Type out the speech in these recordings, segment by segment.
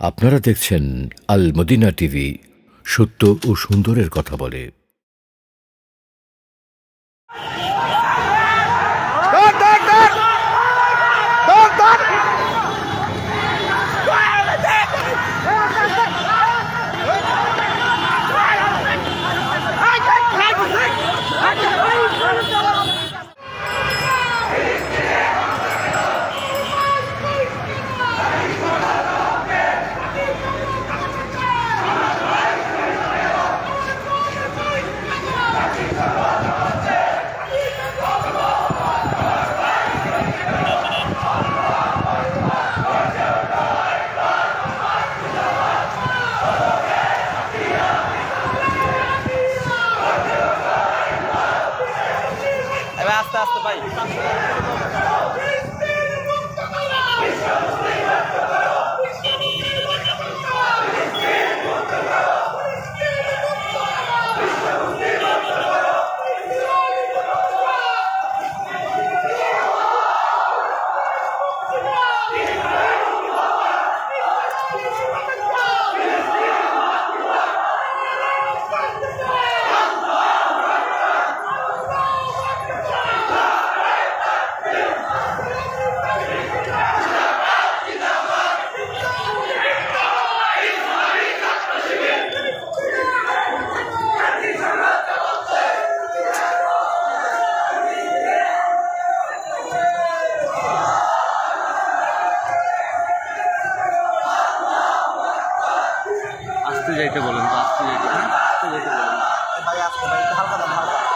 আপনারা দেখছেন আল Medina TV সত্য ও সুন্দরের কথা বলে। আস্তে আস্তে ভাই। যাইতে বলেন তো আসতে যাইতে বলেন। ভাই আস্তে ভাই হালকা দাম হালকা।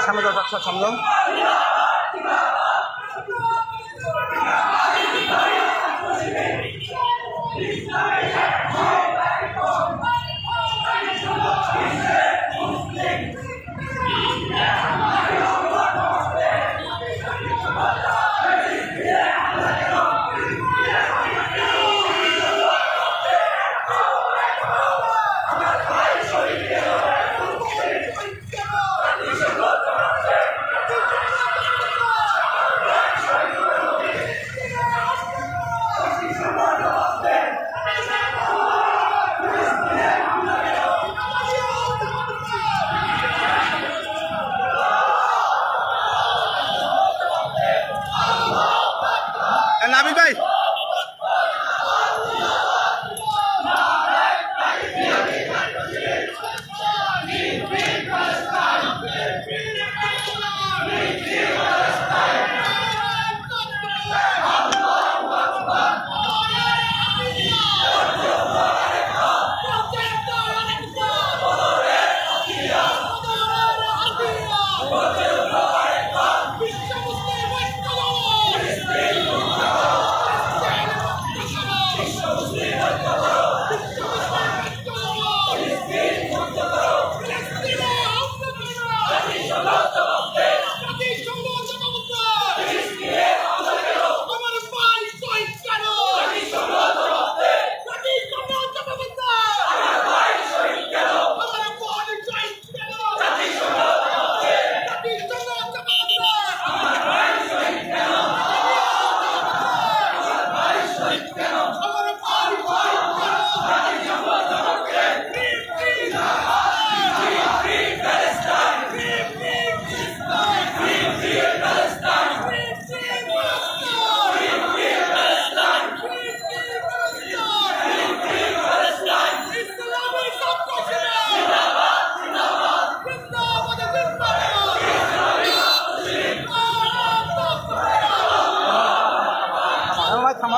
সামনে দাও সামনে।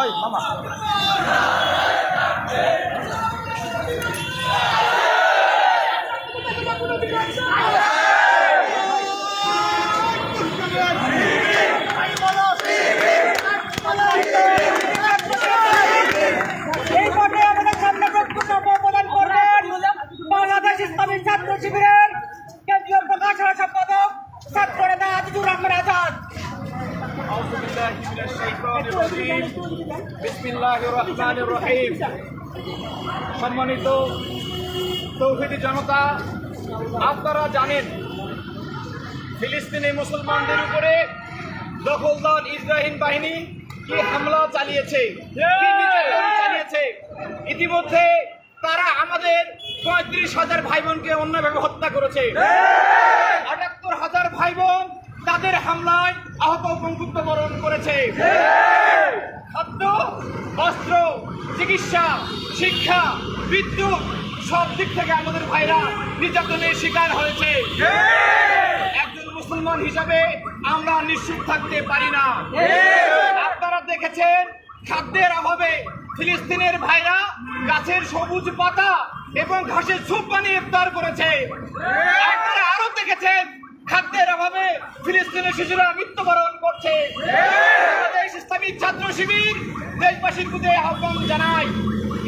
হয় মামা। সম্মানিত তৌহিদি জনতা আপনারা জানেন ফিলিস্তিনি মুসলমানদের উপরে দখলদার ইসরাহিম বাহিনী কি হামলা চালিয়েছে চালিয়েছে? ইতিমধ্যে তারা আমাদের পঁয়ত্রিশ হাজার ভাই বোনকে অন্যভাবে হত্যা করেছে। আটাত্তর হাজার ভাই বোন তাদের হামলায় আহত বরণ করেছে। খাদ্য বস্ত্র চিকিৎসা শিক্ষা বিদ্যুৎ সব দিক থেকে আমাদের ভাইরা নির্যাতনের শিকার হয়েছে। একজন মুসলমান হিসাবে আমরা নিশ্চিত থাকতে পারি না। আপনারা দেখেছেন খাদ্যের অভাবে ফিলিস্তিনের ভাইরা গাছের সবুজ পাতা এবং ঘাসের স্যুপ বানিয়ে ইফতার করেছে। আপনারা আরও দেখেছেন খাদ্যের অভাবে ফিলিস্তিনের শিশুরা মৃত্যুবরণ করছে। ইসলামিক ছাত্র শিবির দেশবাসীর প্রতি আহ্বান জানাই।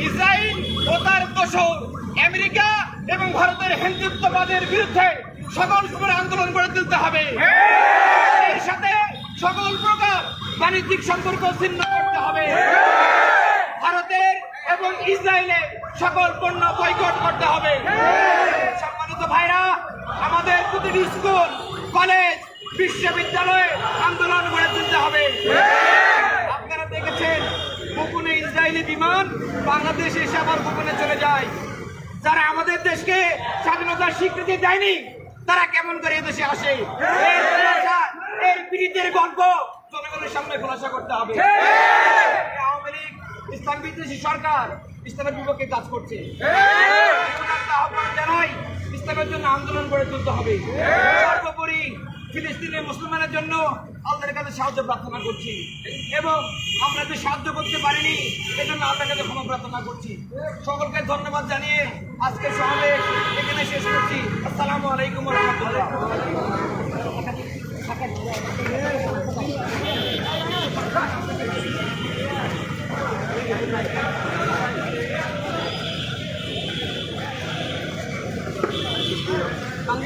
ইসরায়েল ও তার আমেরিকা এবং ভারতের হিন্দুত্ববাদের বিরুদ্ধে সকল সময় আন্দোলন গড়ে তুলতে হবে। এর সাথে সকল প্রকার বাণিজ্যিক সম্পর্ক ছিন্ন করতে হবে। ভারতের এবং ইসরায়েলের সকল পণ্য বয়কট করতে হবে। সম্মানিত ভাইরা, আমাদের প্রতিটি স্কুল, কলেজ, বিশ্ববিদ্যালয়ে আন্দোলন গড়ে তুলতে হবে। আপনারা গোপনে ইসরায়েলি বিমান বাংলাদেশে এসে আবার গোপনে চলে যায়। যারা আমাদের দেশকে স্বাধীনতার স্বীকৃতি দেয়নি তারা কেমন করে এদেশে আসে? এর পীড়িতের গল্প জনগণের সামনে খোলাসা করতে হবে। আওয়ামী লীগ ইসলাম বিদ্বেষী সরকার ইসলামের বিপক্ষে কাজ করছে। আহ্বান জানাই ইসলামের জন্য আন্দোলন গড়ে তুলতে হবে। সর্বোপরি ফিলিস্তিনের মুসলমানের জন্য আল্লাহর কাছে সাহায্য প্রার্থনা করছি। এবং আমরা যে সাহায্য করতে পারিনি, এজন্য আল্লাহর কাছে ক্ষমা প্রার্থনা করছি। সকলকে ধন্যবাদ জানিয়ে আজকে সমাবেশ এখানে শেষ করছি। আসসালামু আলাইকুম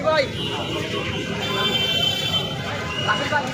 ভাই। রাশেদ ভাই